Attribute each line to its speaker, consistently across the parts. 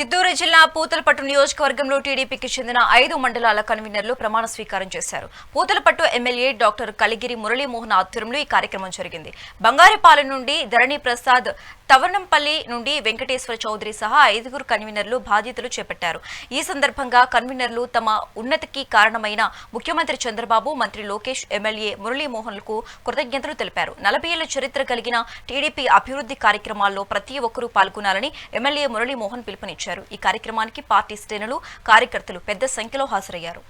Speaker 1: చిత్తూరు జిల్లా పూతలపట్టు నియోజకవర్గంలో టీడీపీకి చెందిన ఐదు మండలాల కన్వీనర్లు ప్రమాణ స్వీకారం చేశారు. పూతలపట్టు ఎమ్మెల్యే డాక్టర్ కలిగిరి మురళీమోహన్ ఆధ్వర్యంలో ఈ కార్యక్రమం జరిగింది. బంగారుపాలెం నుండి ధరణి ప్రసాద్ తవనంపల్లి నుండి వెంకటేశ్వర చౌదరి సహా ఐదుగురు కన్వీనర్లు బాధ్యతలు చేపట్టారు. ఈ సందర్భంగా కన్వీనర్లు తమ ఉన్నతికి కారణమైన ముఖ్యమంత్రి చంద్రబాబు మంత్రి లోకేష్ ఎమ్మెల్యే మురళీమోహన్లకు కృతజ్ఞతలు తెలిపారు. నలభై ఏళ్ళ చరిత్ర కలిగిన టీడీపీ అభివృద్ధి కార్యక్రమాల్లో ప్రతి ఒక్కరూ పాల్గొనాలని ఎమ్మెల్యే మురళీమోహన్ పిలుపునిచ్చారు. ఈ కార్యక్రమానికి పార్టీ శ్రేణులు కార్యకర్తలు పెద్ద సంఖ్యలో హాజరయ్యారు.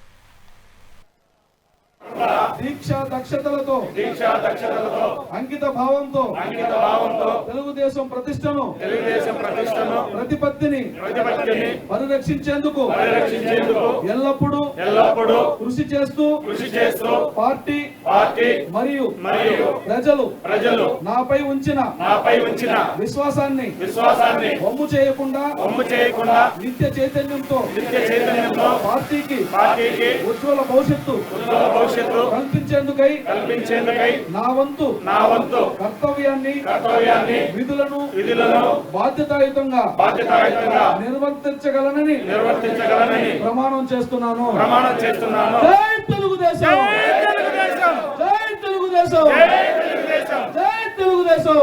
Speaker 2: దీక్ష దక్షతలతో
Speaker 3: దీక్షా దక్షతలతో
Speaker 2: అంకిత భావంతో
Speaker 3: అంకిత భావంతో
Speaker 2: తెలుగుదేశం ప్రతిష్టను
Speaker 3: తెలుగుదేశం ప్రతిష్టను
Speaker 2: ప్రతిపత్తిని
Speaker 3: ప్రతిపత్తిని
Speaker 2: పరిరక్షించేందుకు
Speaker 3: పరిరక్షించేందుకు
Speaker 2: ఎల్లప్పుడూ
Speaker 3: ఎల్లప్పుడూ
Speaker 2: కృషి చేస్తూ
Speaker 3: కృషి చేస్తూ
Speaker 2: పార్టీ
Speaker 3: పార్టీ
Speaker 2: మరియు
Speaker 3: మరియు
Speaker 2: ప్రజలు
Speaker 3: ప్రజలు
Speaker 2: నాపై ఉంచిన
Speaker 3: నాపై ఉంచిన
Speaker 2: విశ్వాసాన్ని
Speaker 3: విశ్వాసాన్ని
Speaker 2: వమ్ము చేయకుండా
Speaker 3: వమ్ము చేయకుండా
Speaker 2: నిత్య చైతన్యంతో
Speaker 3: నిత్య చైతన్యంతో
Speaker 2: పార్టీకి
Speaker 3: పార్టీకి
Speaker 2: ఉజ్వల భవిష్యత్తు
Speaker 3: ఉజ్వల భవిష్యత్తు
Speaker 2: కల్పించేందుకై
Speaker 3: కల్పించేందుకై
Speaker 2: నా వంతు
Speaker 3: నా వంతు
Speaker 2: కర్తవ్యాన్ని
Speaker 3: కర్తవ్యాన్ని
Speaker 2: విధులను
Speaker 3: విధులను
Speaker 2: బాధ్యతాయుతంగా
Speaker 3: బాధ్యతాయుతంగా
Speaker 2: నిర్వర్తించగలనని
Speaker 3: నిర్వర్తించగలనని
Speaker 2: ప్రమాణం చేస్తున్నాను.
Speaker 3: ప్రమాణం చేస్తున్నాను.
Speaker 2: జై తెలుగుదేశం!
Speaker 3: తెలుగుదేశం!
Speaker 2: జై తెలుగుదేశం!
Speaker 3: తెలుగుదేశం!
Speaker 2: జై తెలుగుదేశం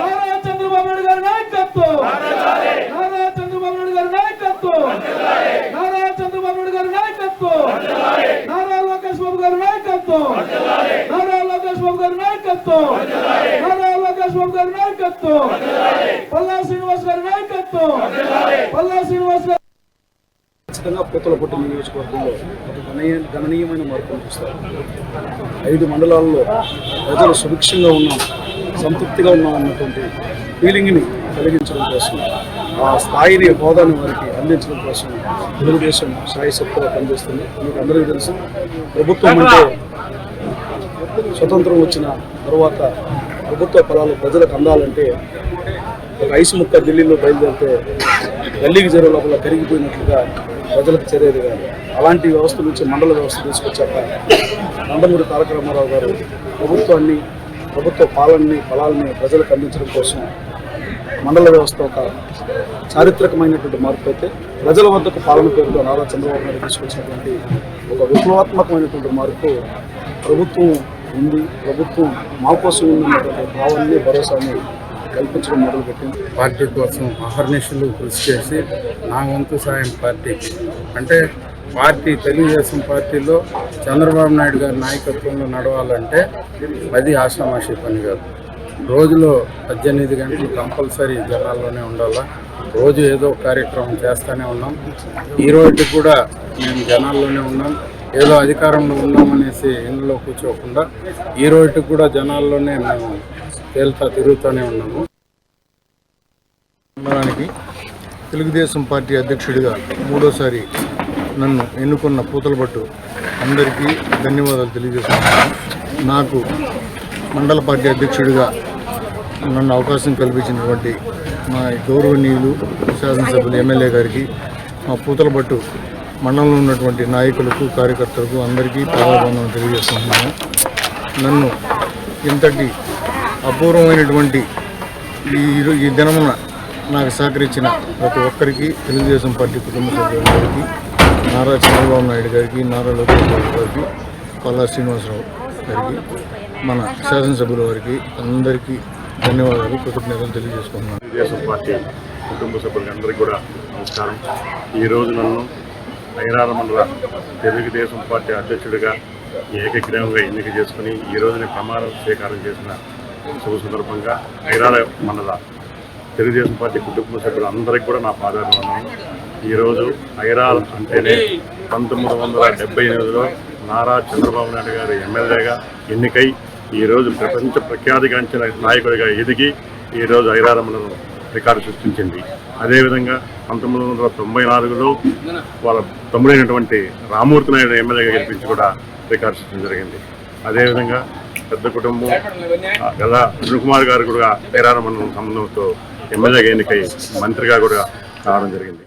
Speaker 2: నారా చంద్రబాబు నాయుడు గారి నాయకత్వం నారా చంద్రబాబు నాయుడు గారి నాయకత్వం నారా చంద్రబాబు నాయుడు గారి నాయకత్వం నారా లోకేష్ బాబు గారి నాయకత్వం నారా లోకేష్ బాబు గారి నాయకత్వం. నారా గారి నాయకత్వం. పల్లా శ్రీనివాస్ గారి నాయకత్వం. పల్లా శ్రీనివాస్ గారి
Speaker 4: ఖచ్చితంగా పూతలపట్టు నియోజకవర్గంలో ఒక గణనీయ గణనీయమైన మార్పును చూస్తారు. ఐదు మండలాల్లో ప్రజలు సుభిక్షంగా ఉన్నాం సంతృప్తిగా ఉన్నాం అన్నటువంటి ఫీలింగ్ని కలిగించడం కోసం ఆ స్థాయిని హోదాని వారికి అందించడం కోసం తెలుగుదేశం శ్రాయశక్తిగా పనిచేస్తుంది. మీకు అందరికీ తెలుసు ప్రభుత్వం అంటే స్వతంత్రం వచ్చిన తర్వాత ప్రభుత్వ పొలాలు ప్రజలకు అందాలంటే ఒక ఐసు ముక్క ఢిల్లీలో బయలుదేరితే గల్లీకి చెరువు లోపల కరిగిపోయినట్లుగా ప్రజలకు చేరేది కాదు అలాంటి వ్యవస్థ నుంచి మండల వ్యవస్థ తీసుకొచ్చాక నందమూరి తారక రామారావు గారు ప్రభుత్వాన్ని ప్రభుత్వ పాలనని ఫలాలని ప్రజలకు అందించడం కోసం మండల వ్యవస్థ ఒక చారిత్రకమైనటువంటి మార్పు అయితే ప్రజల వద్దకు పాలన పేరుతో నారా చంద్రబాబు నాయుడు తీసుకొచ్చినటువంటి ఒక విప్లవాత్మకమైనటువంటి మార్పు ప్రభుత్వం ఉంది. ప్రభుత్వం మా కోసం ఉందన్నటువంటి భావాన్ని భరోసాని కల్పించడం మొదలుపెట్టింది
Speaker 5: పార్టీ కోసం అహర్నిశలు కృషి చేసి నా వంతు సాయం పార్టీకి అంటే పార్టీ తెలుగుదేశం పార్టీలో చంద్రబాబు నాయుడు గారి నాయకత్వంలో నడవాలంటే అది ఆషామాషి పని కాదు. రోజులో పద్దెనిమిది గంటలు కంపల్సరీ జనాల్లోనే ఉండాలా? రోజు ఏదో కార్యక్రమం చేస్తూనే ఉన్నాం. ఈ కూడా మేము జనాల్లోనే ఉన్నాం. ఏదో అధికారంలో ఉన్నామనేసి ఇందులో కూర్చోకుండా ఈ రోజుకి కూడా జనాల్లోనే మేము తేలుతా తిరుగుతూనే ఉన్నాము.
Speaker 6: మనకి తెలుగుదేశం పార్టీ అధ్యక్షుడిగా మూడోసారి నన్ను ఎన్నుకున్న పూతలపట్టు అందరికీ ధన్యవాదాలు తెలియజేస్తున్నాను. నాకు మండల పార్టీ అధ్యక్షుడిగా నన్ను అవకాశం కల్పించినటువంటి మా గౌరవనీయులు శాసనసభ్యులు ఎమ్మెల్యే గారికి మా పూతలపట్టు మండలంలో ఉన్నటువంటి నాయకులకు కార్యకర్తలకు అందరికీ పాదాబంధం తెలియజేస్తున్నాను. నన్ను ఇంతటి అపూర్వమైనటువంటి ఈ ఈ దినమున నాకు సహకరించిన ప్రతి ఒక్కరికి తెలుగుదేశం పార్టీ కుటుంబ సభ్యులందరికీ నారా చంద్రబాబు నాయుడు గారికి నారా లోకేష్ బాబు గారికి పల్లా శ్రీనివాసరావు గారికి మన శాసనసభ్యుల వారికి అందరికీ ధన్యవాదాలు కృతజ్ఞతలు తెలియజేసుకుంటున్నాను.
Speaker 7: తెలుగుదేశం పార్టీ కుటుంబ సభ్యులందరికీ కూడా నమస్కారం. ఈరోజు నన్ను ఐరాల మండల తెలుగుదేశం పార్టీ అధ్యక్షుడిగా ఏకగ్రీవంగా ఎన్నిక చేసుకుని ఈ రోజుని ప్రమాణ స్వీకారం చేసిన శుభ సందర్భంగా ఐరాల మండల తెలుగుదేశం పార్టీ కుటుంబ సభ్యులందరికీ కూడా నా పాదాభివందనం ఈరోజు ఐరాల్ అంటేనే పంతొమ్మిది వందల డెబ్బై ఎనిమిదిలో నారా చంద్రబాబు నాయుడు గారు ఎమ్మెల్యేగా ఎన్నికై ఈరోజు ప్రపంచ ప్రఖ్యాతిగాంచిన నాయకుడిగా ఎదిగి ఈరోజు ఐరాల మండలం రికార్డు సృష్టించింది. అదేవిధంగా పంతొమ్మిది వందల తొంభై నాలుగులో వాళ్ళ తమ్ముడైనటువంటి రామూర్తి నాయుడు ఎమ్మెల్యేగా గెలిపించి కూడా రికార్డు చేయడం జరిగింది అదేవిధంగా పెద్ద కుటుంబం ఆ, గదా కుమార్ గారు కూడా ఐరాల సంబంధంతో ఎమ్మెల్యేగా ఎన్నికై మంత్రిగా కూడా రావడం జరిగింది.